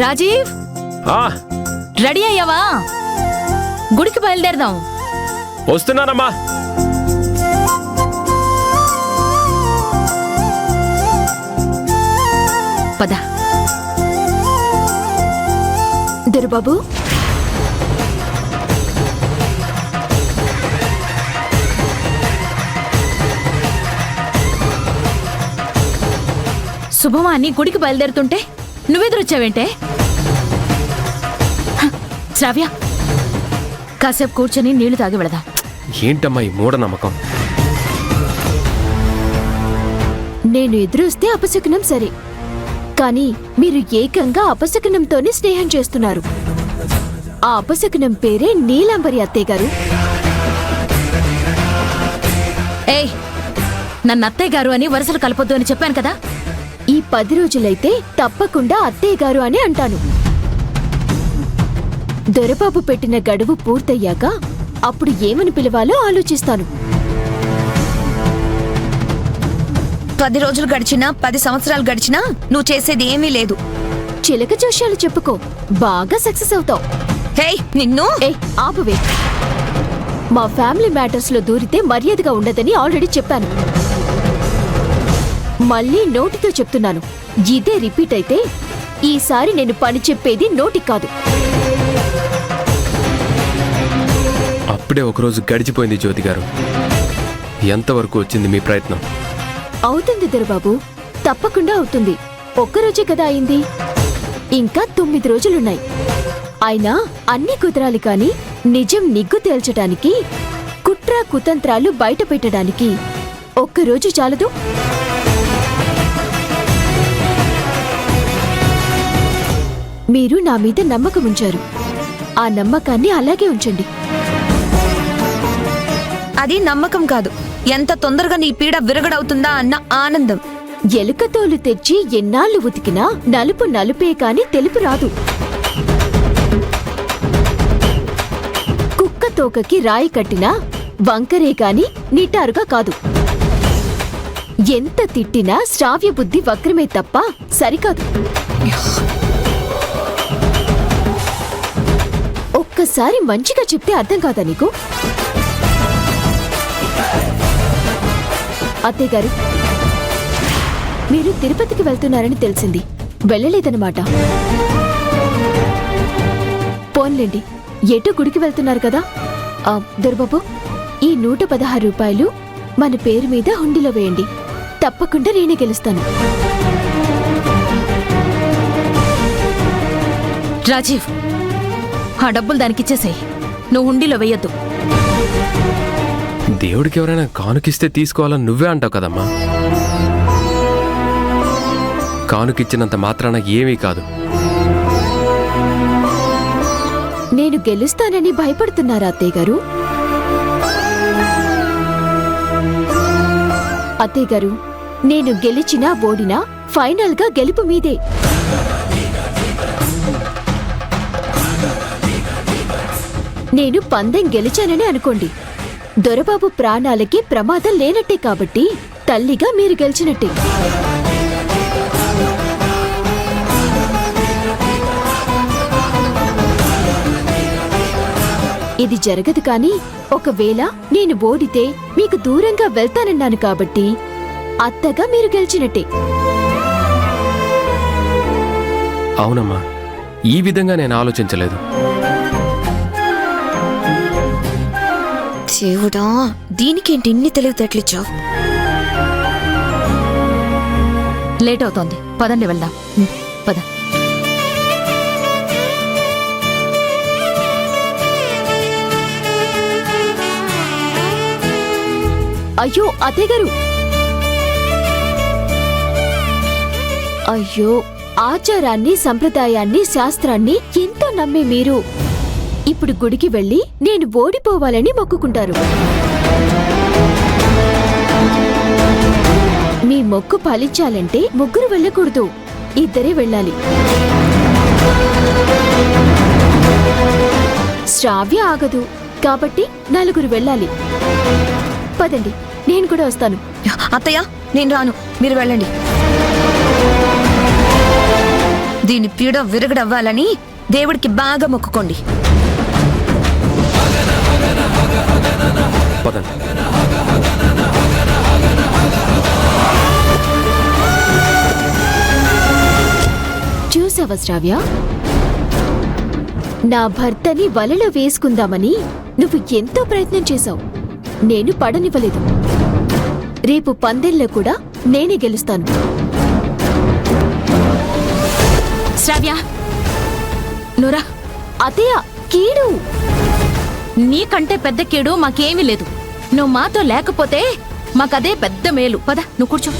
రాజీవ్? ఆ, రెడీ అయ్యావా? గుడికి బయలుదేరదాం. వస్తున్నానమ్మా. పద. దొరబాబు శుభమా నీ గుడికి బయలుదేరుతుంటే నువ్వెదురొచ్చావేంటే? శ్రావ్య కాసేపు కూర్చొని నీళ్ళు తాగి వెళదాం. ఏంటమ్మా ఈ మూఢనమ్మకం? నేను ఎదురొస్తే అపశకునం సరే కానీ మీరు ఏకంగా అపశకునంతోనే స్నేహం చేస్తున్నారు. ఆ అపశకునం పేరే నీలాంబరి అత్తయ్య గారు. ఏయ్ నన్ను అత్తయ్య గారు అని వరుసలు కలపొద్దు అని చెప్పాను కదా? ఈ పది రోజులైతే తప్పకుండా అత్తయ్య గారు అని అంటాను. దొరబాబు పెట్టిన గడువు పూర్తయ్యాక అప్పుడు ఏమని పిలవాలో ఆలోచిస్తాను. పది రోజులు గడిచినా పది సంవత్సరాలు గడిచినా నువ్వు చేసేది ఏమీ లేదు. చిలక జోష్యాలు చెప్పుకో. బాగా సక్సెస్ అవుతావు. హే నిన్ను? ఏ ఆపువే. మా ఫ్యామిలీ మ్యాటర్స్లో దూరితే మర్యాదగా ఉండదని ఆల్రెడీ చెప్పాను. మళ్ళీ నోటితో చెప్తున్నాను. ఇదే రిపీట్ అయితే ఈసారి నేను పని చెప్పేది నోటికి కాదు. అప్పుడే ఒకరోజు గడిచిపోయింది జ్యోతి గారు. ఎంతవరకు వచ్చింది మీ ప్రయత్నం? అవుతుంది దొరబాబు తప్పకుండా అవుతుంది. ఒక్కరోజే కదా అయింది. ఇంకా తొమ్మిది రోజులున్నాయి. అయినా అన్ని కుదరాలి కాని నిజం నిగ్గు తేల్చడానికి కుట్ర కుతంత్రాలు బయట పెట్టడానికి ఒక్కరోజు చాలదు. మీరు నా మీద నమ్మకం ఉంచారు. ఆ నమ్మకాన్ని అలాగే ఉంచండి. అది నమ్మకం కాదు. ఎంత తొందరగా నీ పీడ విరగడవుతుందా అన్న ఆనందం. ఎలుక తోలు తెచ్చి ఎన్నాళ్ళు ఉతికినా నలుపు నలుపే కాని తెలుపు రాదు. కుక్క తోకకి రాయి కట్టినా వంకరే కాని నిటారుగా కాదు. ఎంత తిట్టినా శ్రావ్య బుద్ధి వక్రమే తప్ప సరికాదు. ఒక్కసారి మంచిగా చెప్తే అర్థం కాదా నీకు? అత్తయ్య గారు మీరు తిరుపతికి వెళ్తున్నారని తెలిసింది. వెళ్ళలేదన్నమాట. పోన్లేండి ఎటు గుడికి వెళ్తున్నారు కదా? ఆ, దొరబాబు ఈ నూట పదహారు రూపాయలు మన పేరు మీద హుండీలో వేయండి. తప్పకుండా నేనే గెలుస్తాను. రాజీవ్ ఆ డబ్బులు దానికి ఇచ్చేసేయ్. నువ్వు హుండీలో వెయ్యొద్దు దేవుడికి ఎవరైనా కానుకిస్తే తీసుకోవాలని నువ్వే అంటావు కదమ్మా. కానుకిచ్చినంత మాత్రాన ఏమీ కాదు. నేను గెలుస్తానని భయపడుతున్నారా అత్తయ్య గారు? అత్తయ్య గారు నేను గెలిచినా ఓడినా ఫైనల్గా గెలుపు మీదే. నేను పందెం గెలిచానని అనుకోండి. దొరబాబు ప్రాణాలకి ప్రమాదం లేనట్టే కాబట్టి తల్లిగా మీరు గెలిచినట్టే. ఇది జరగదు కానీ ఒకవేళ నేను ఓడితే మీకు దూరంగా వెళ్తానన్నాను కాబట్టి అత్తగా మీరు గెలిచినట్టే. అవునమ్మా ఈ విధంగా నేను ఆలోచించలేదు. దేవుడా దీనికేంటి ఇన్ని తెలివితేటలిచ్చావు? లేట్ అవుతోంది. పదండి వెళ్దాం. పద. అయ్యో అత్తయ్య గారు! అయ్యో ఆచారాన్ని సంప్రదాయాన్ని శాస్త్రాన్ని ఎంతో నమ్మే మీరు. ఇప్పుడు గుడికి వెళ్ళి నేను ఓడిపోవాలని మొక్కుకుంటారు. మీ మొక్కు పాలించాలంటే ముగ్గురు వెళ్ళకూడదు. ఇద్దరే వెళ్ళాలి. శ్రావ్య ఆగదు. కాబట్టి నలుగురు వెళ్ళాలి. పదండి నేను కూడా వస్తాను. అత్తయ్య నేను రాను. మీరు వెళ్ళండి. దీని పీడ విరగడవ్వాలని దేవుడికి బాగా మొక్కుకోండి. పదండి. చూసావా శ్రావ్య? నా భర్తని వలలో వేసుకుందామని నువ్వు ఎంతో ప్రయత్నం చేశావు. నేను పడనివ్వలేదు. రేపు పందెల్లో కూడా నేనే గెలుస్తాను. శ్రావ్య! నురా! అతయ్య కీడు! నీకంటే పెద్ద కేడు మాకేమీ లేదు. నువ్వు మాతో లేకపోతే మాకదే పెద్ద మేలు. పద నువ్వు కూర్చో.